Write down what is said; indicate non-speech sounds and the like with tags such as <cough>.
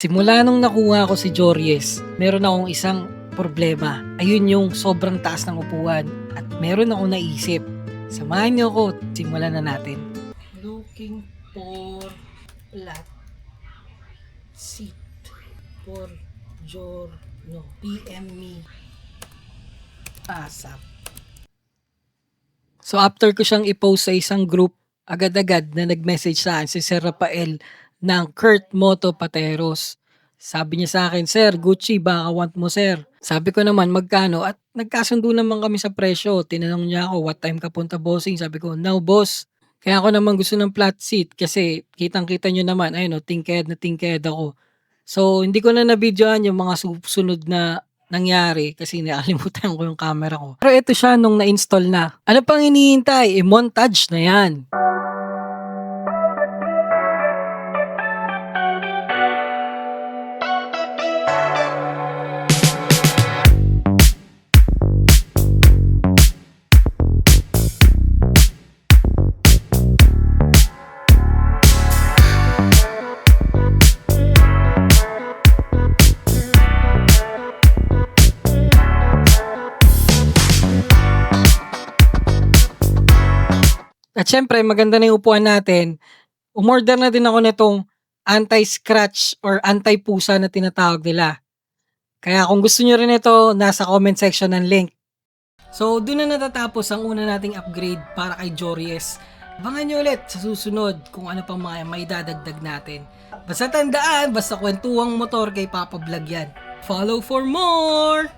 Simula nung nakuha ko si Jories, meron akong isang problema. Ayun yung sobrang taas ng upuan at meron akong naisip. Samahan niyo ako, simulan na natin. Looking for flat seat for Giorno. PM me ASAP. So after ko siyang i-post sa isang group, agad-agad na nag-message sa akin si Sir Rafael ng Kurt Moto Pateros. Sabi niya sa akin, Sir, Gucci, baka want mo, sir. Sabi ko naman, magkano? At nagkasundo naman kami sa presyo. Tinanong niya ako, what time ka punta, bossing? Sabi ko, now, boss. Kaya ako naman gusto ng flat seat kasi kitang-kita nyo naman, ayun o, tingked na tingked ako. So, hindi ko na na-videoan yung mga susunod na nangyari kasi nakalimutan <laughs> ko yung camera ko. Pero ito siya nung na-install na. Ano pang hinihintay? I-montage na yan. At syempre, maganda na yung upuan natin. Umorder na din ako nitong anti-scratch or anti-pusa na tinatawag nila. Kaya kung gusto nyo rin ito, nasa comment section ng link. So, doon na natatapos ang una nating upgrade para kay Jories. Abangan nyo ulit sa susunod kung ano pang mga may dadagdag natin. Basta tandaan, basta kwentuhang motor kay Papa Vlog yan. Follow for more!